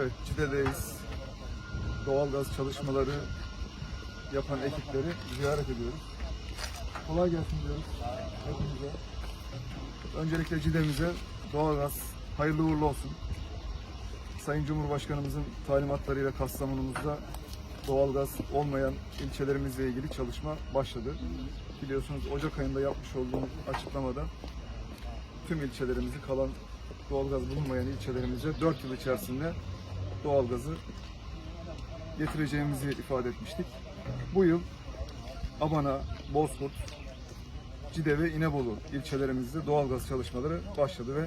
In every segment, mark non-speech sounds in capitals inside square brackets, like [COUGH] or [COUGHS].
Evet, Cide'deyiz. Doğalgaz çalışmaları yapan ekipleri ziyaret ediyoruz. Kolay gelsin diyoruz hepinize. Öncelikle Cide'mize doğalgaz hayırlı uğurlu olsun. Sayın Cumhurbaşkanımızın talimatlarıyla Kastamonumuzda doğalgaz olmayan ilçelerimizle ilgili çalışma başladı. Biliyorsunuz Ocak ayında yapmış olduğumuz açıklamada tüm ilçelerimizi kalan doğalgaz bulunmayan ilçelerimize 4 yıl içerisinde doğalgazı getireceğimizi ifade etmiştik. Bu yıl Abana, Bozkurt, Cide ve İnebolu ilçelerimizde doğalgaz çalışmaları başladı ve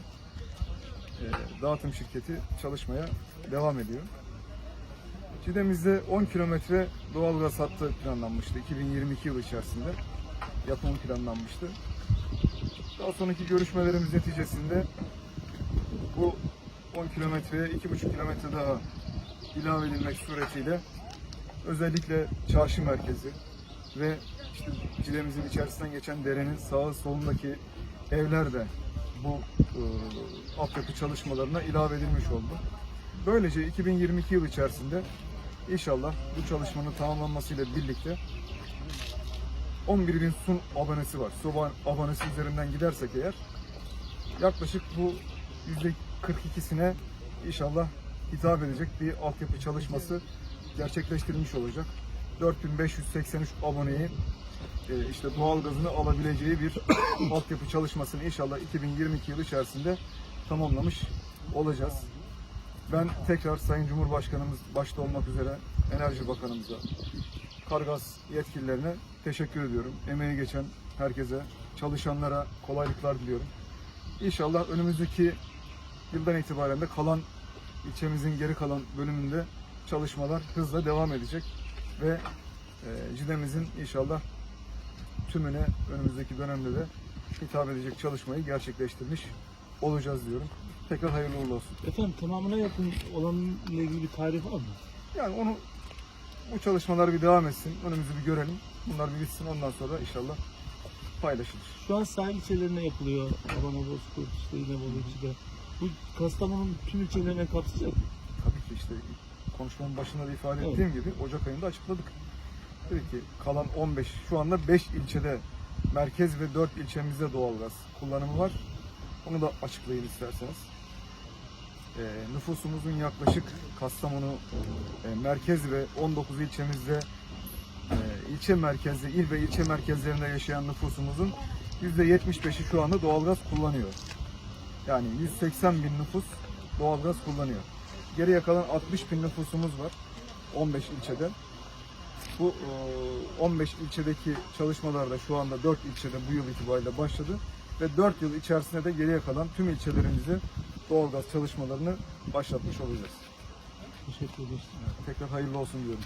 e, dağıtım şirketi çalışmaya devam ediyor. Cide'mizde 10 kilometre doğalgaz hattı planlanmıştı 2022 yılı içerisinde. Yapımı planlanmıştı. Daha sonraki görüşmelerimiz neticesinde bu 10 kilometreye 2,5 kilometre daha ilave edilmek suretiyle özellikle çarşı merkezi ve işte Cide'mizin içerisinden geçen derenin sağı solundaki evler de bu e, altyapı çalışmalarına ilave edilmiş oldu. Böylece 2022 yıl içerisinde inşallah bu çalışmanın tamamlanmasıyla birlikte 11 bin sun abonesi var. Soba abonesi üzerinden gidersek eğer yaklaşık bu %42'sine inşallah hitap edecek bir altyapı çalışması gerçekleştirilmiş olacak. 4583 aboneyi e, işte doğalgazını alabileceği bir [COUGHS] altyapı çalışmasını inşallah 2022 yılı içerisinde tamamlamış olacağız. Ben tekrar Sayın Cumhurbaşkanımız başta olmak üzere Enerji Bakanımıza, Kargaz yetkililerine teşekkür ediyorum. Emeği geçen herkese, çalışanlara kolaylıklar diliyorum. İnşallah önümüzdeki yıldan itibaren de kalan ilçemizin geri kalan bölümünde çalışmalar hızla devam edecek ve e, Cide'mizin inşallah tümüne önümüzdeki dönemde de hitap edecek çalışmayı gerçekleştirmiş olacağız diyorum. Tekrar hayırlı uğurlu olsun. Efendim tamamına yakın olanla ilgili bir tarih var mı? Yani onu bu çalışmalar bir devam etsin. Önümüzü bir görelim. Bunlar bir bitsin. Ondan sonra inşallah paylaşılır. Şu an sahil ilçelerine yapılıyor. Abana, Bozkurt, işte İnebolu, Cide. Bu Kastamonu'nun tüm ilçelerine kapsayacak. mı? Tabii ki işte konuşmanın başında da ifade Evet. ettiğim gibi Ocak ayında açıkladık. Dedik ki kalan 15, şu anda 5 ilçede merkez ve 4 ilçemizde doğalgaz kullanımı var. Onu da açıklayın isterseniz. Ee, nüfusumuzun yaklaşık Kastamonu e, merkez ve 19 ilçemizde e, ilçe merkezli, il ve ilçe merkezlerinde yaşayan nüfusumuzun %75'i şu anda doğalgaz kullanıyor. Yani 180 bin nüfus doğalgaz kullanıyor. Geriye kalan 60 bin nüfusumuz var 15 ilçede. Bu e, 15 ilçedeki çalışmalar da şu anda 4 ilçede bu yıl itibariyle başladı. Ve 4 yıl içerisinde de geriye kalan tüm ilçelerimizi doğalgaz çalışmalarını başlatmış olacağız. Teşekkür ederiz. Tekrar hayırlı olsun diyorum.